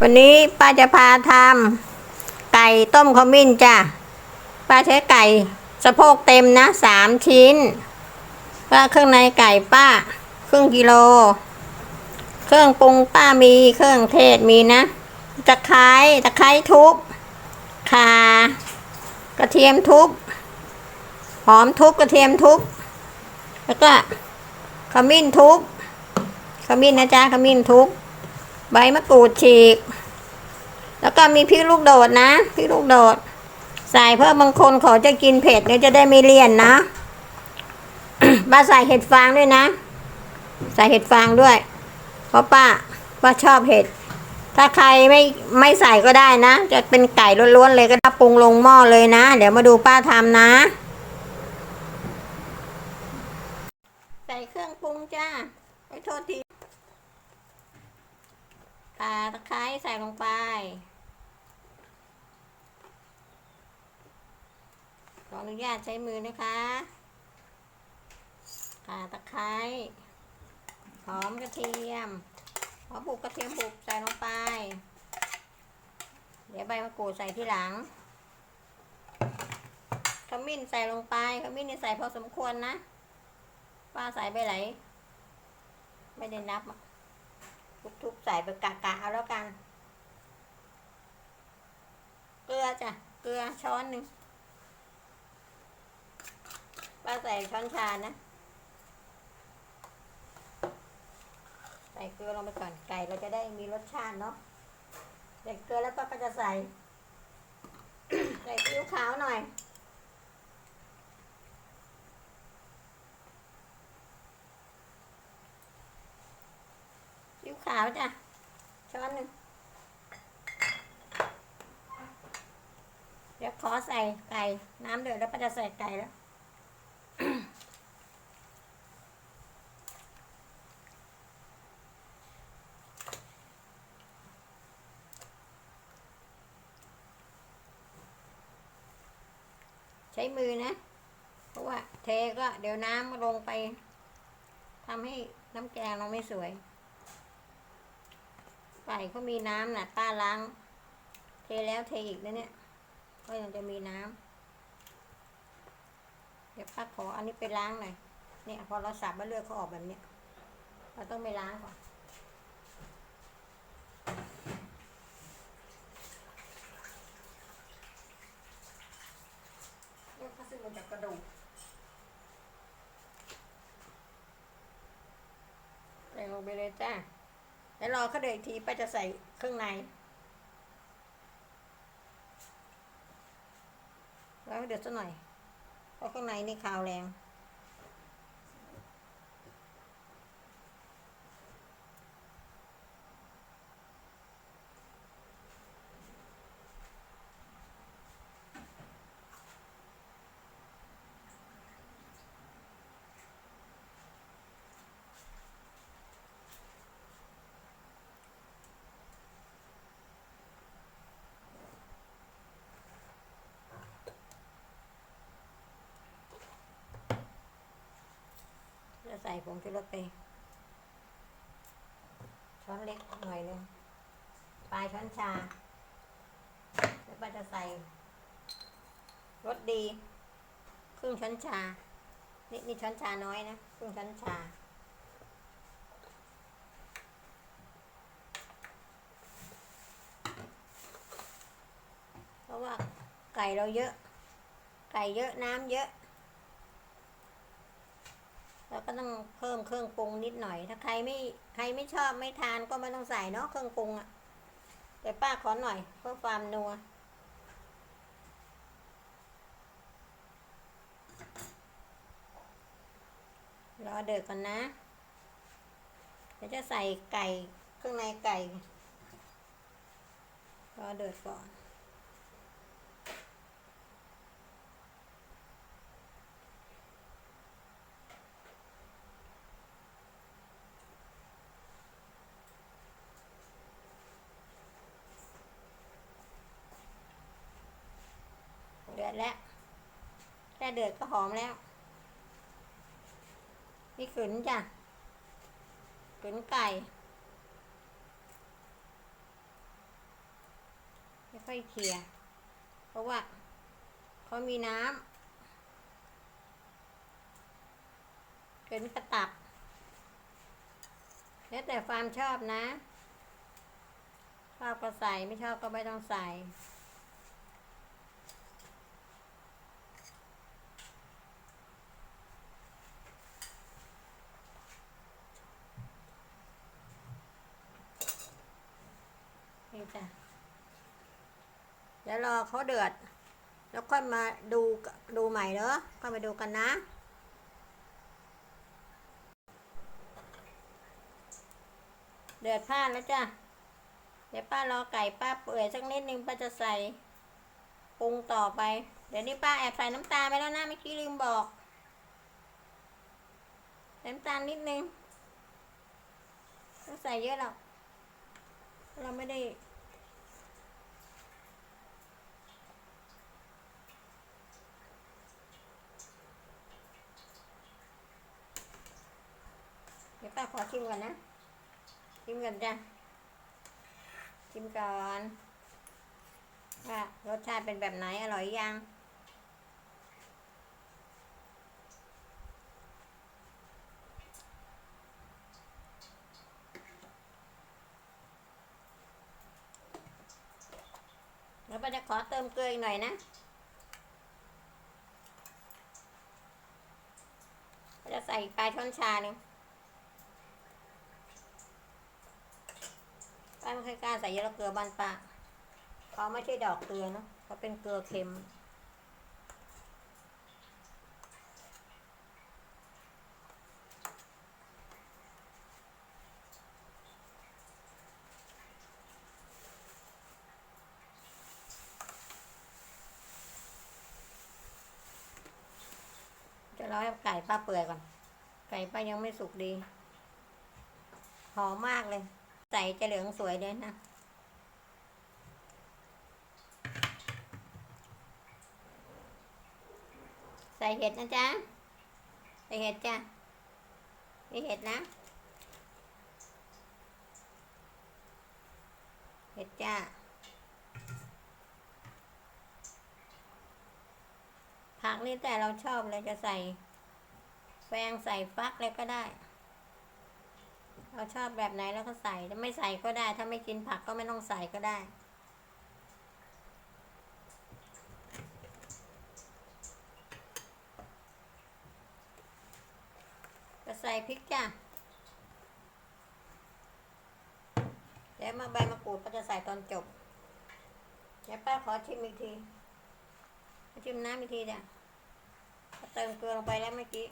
วันนี้ป้าจะพาทำไก่ต้มขมิ้นจ้ะป้าใช้ไก่สะโพกเต็มนะสามชิ้นก็เครื่องในไก่ป้า ครึ่งกิโล เครื่องปรุงป้ามีเครื่องเทศมีนะตะไคร้ตะไคร้ทุบข่ากระเทียมทุบหอมทุบกระเทียมทุบแล้วก็ขมิ้นทุบขมิ้นนะจ๊ะขมิ้นทุบ ใบมะกรูดฉีก แล้วก็มีพริกลูกโดดนะพริกลูกโดด ใส่เพิ่มบางคนเขาจะกินเผ็ดเนี่ยจะได้ไม่เลี่ยนนะป้าใส่เห็ดฟางด้วยนะ ใส่เห็ดฟางด้วย เพราะป้าป้าชอบเห็ด ถ้าใครไม่ไม่ใส่ก็ได้นะ จะเป็นไก่ล้วนๆเลยก็ได้ปรุงลงหม้อเลยนะ เดี๋ยวมาดูป้าทำนะ ใส่เครื่องปรุงจ้า ไอ้โทษทีาตะไคร้ใส่ลงไป ขออนุญาตใช้มือนะคะข่าตะไคร้หอมกระเทียมหอมบุกกระเทียมบุกใส่ลงไป เดี๋ยวใบมะกรูดใส่ที่หลัง ขมิ้นใส่ลงไป ขมิ้นนี่ใส่พอสมควรนะ ป้าใส่ไปไหน ไม่ได้นับอะ ทุบๆใส่ไปกะกะเอาแล้วกัน เกลือจ้ะ เกลือช้อนหนึ่งป้าใส่ช้อนชานะ ใส่เกลือลงไปก่อนไก่เราจะได้มีรสชาติเนาะใส่เกลือแล้วป้าก็จะใส่ ใส่ซีอิ๊วขาวหน่อย ซีอิ๊ว ขาวจ้ะ ช้อนหนึ่งเดี๋ยวขอใส่ไก่ น้ำเดือดแล้วป้าจะใส่ไก่แล้วใช้มือนะ เพราะว่าเทก็เดี๋ยวน้ำลงไปทำให้น้ำแกงเราไม่สวย ไก่เขามีน้ำน่ะป้าล้างเทแล้วเทอีกนะเนี่ย ก็ยังจะมีน้ำเดี๋ยวป้าขออันนี้ไปล้างหน่อยเนี่ยพอเราสับแล้วเลือดเขาออกแบบเนี้ยเราต้องไปล้างก่อนเลือดเขาซึมมาจากกระดูกใส่ลงไปเลยจ้า แล้วรอเขาเดือดอีกทีป้าจะใส่เครื่องในแล้วเดือดสักหน่อยเพราะข้างในนี่คาวแรง ใส่ผงชูรสไปช้อนเล็กหน่อยนึงปลายช้อนชา แล้วป้าจะใส่รสดี ครึ่งช้อนชา นี่นี่ช้อนชาน้อยนะ ครึ่งช้อนชา เพราะว่าไก่เราเยอะ ไก่เยอะน้ำเยอะ ก็ต้องเพิ่มเครื่องปรุงนิดหน่อย ถ้าใครไม่ใครไม่ชอบไม่ทานก็ไม่ต้องใส่เนาะเครื่องปรุงอะ่ะแต่ป้าขอหน่อยเพื่อความนัวรอเดือดก่อนนะเดี๋ยวจะใส่ไก่เครื่องในไก่รอเดือดก่อน เดแล้วแค่เดือดก็หอมแล้ว นี่ขืนจ้ะขืนไก่ไม่ค่อยเคลียเพราะว่าเขามีน้ำเป็นกระตับแล้วแต่ความชอบนะ ชอบก็ใส่ไม่ชอบก็ไม่ต้องใส่ นี่จ้ะเดี๋ยวรอเขาเดือด แล้วค่อยมาดูดูใหม่เด้อค่อยมาดูกันนะ เดือดพลาดแล้วจ้ะเดี๋ยวป้ารอไก่ป้าเปื่อยสักนิดนึงป้าจะใส่ปรุงต่อไป เดี๋ยวนี้ป้าแอบใส่น้ำตาลไปแล้วนะเมื่อกี้ลืมบอกน้ำตาลนิดนึงต้องใส่เยอะหรอกเราไม่ได้ เดี๋ยว ป้าขอชิมก่อนนะ ชิมก่อนจ้ะ ชิมก่อนว่ารสชาติเป็นแบบไหนอร่อยยังแล้วป้าจะขอเติมเกลืออีกหน่อยนะป้าจะใส่ปลายช้อนชาหนึ่งป้า ไม่เคยกล้าใส่เยอะแล้วเกลือบ้านป้าเขาไม่ใช่ดอกเกลือเนอะเขาเป็นเกลือเค็มจะรอให้ไก่ป้าเปื่อยก่อน ไก่ป้ายังไม่สุกดี หอมมากเลย ใส่จะเหลืองสวยเลยนะ ใส่เห็ดนะจ๊ะ ใส่เห็ดจ้ะนี่เห็ดนะ เห็ดจ้าผักนี่แต่เราชอบเลยจะใส่ แฟงใส่ฟักเลยก็ได้ เราชอบแบบไหนแล้วก็ใส่ถ้าไม่ใส่ก็ได้ ถ้าไม่กินผักก็ไม่ต้องใส่ก็ได้จะใส่พริกจ้ะเดี๋ยวมาใบมะกรูดก็จะใส่ตอนจบเดี๋ยวป้าขอชิมอีกทีชิมน้ำอีกทีจ้ะเติมเกลือลงไปแล้วเมื่อกี้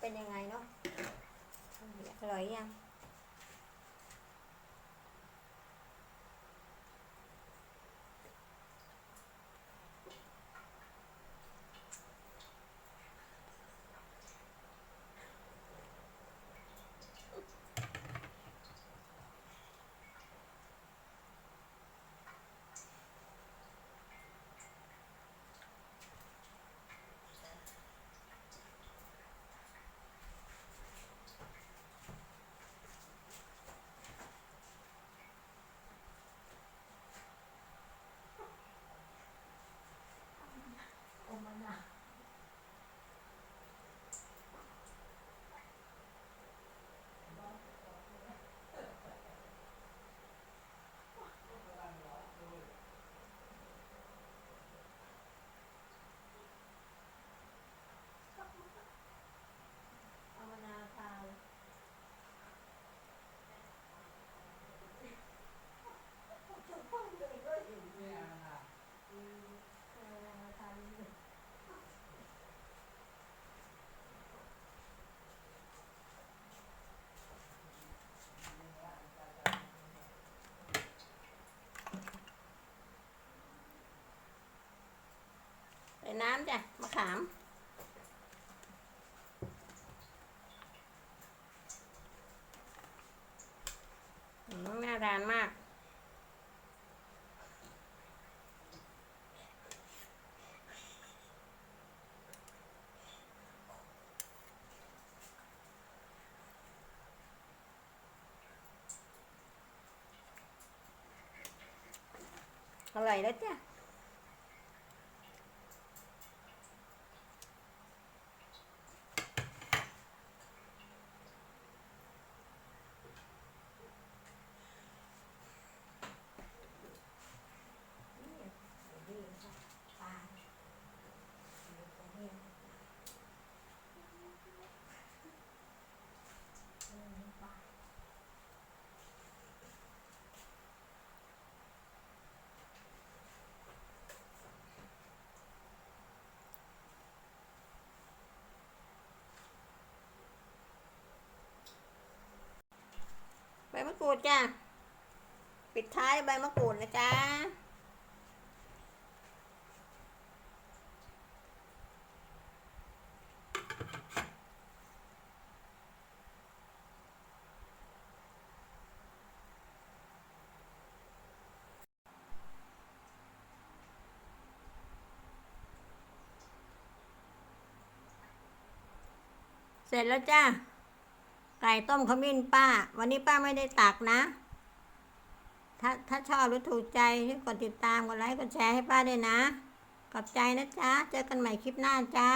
เป็นยังไงเนาะ อร่อยยัง เอามะนาวทาใส่ น้ำจ้ะมะขามอืมน่าทานมาก อร่อยแล้วจ้ะ กรูดจ้ะ ปิดท้ายใบมะกรูดนะจ๊ะเสร็จแล้วจ้า ไก่ต้มขมิ้นป้า วันนี้ป้าไม่ได้ตักนะ ถ้าถ้าชอบหรือถูกใจช่วยกดติดตามกดไลค์กดแชร์ให้ป้าด้วยนะขอบใจนะจ๊ะ เจอกันใหม่คลิปหน้าจ้า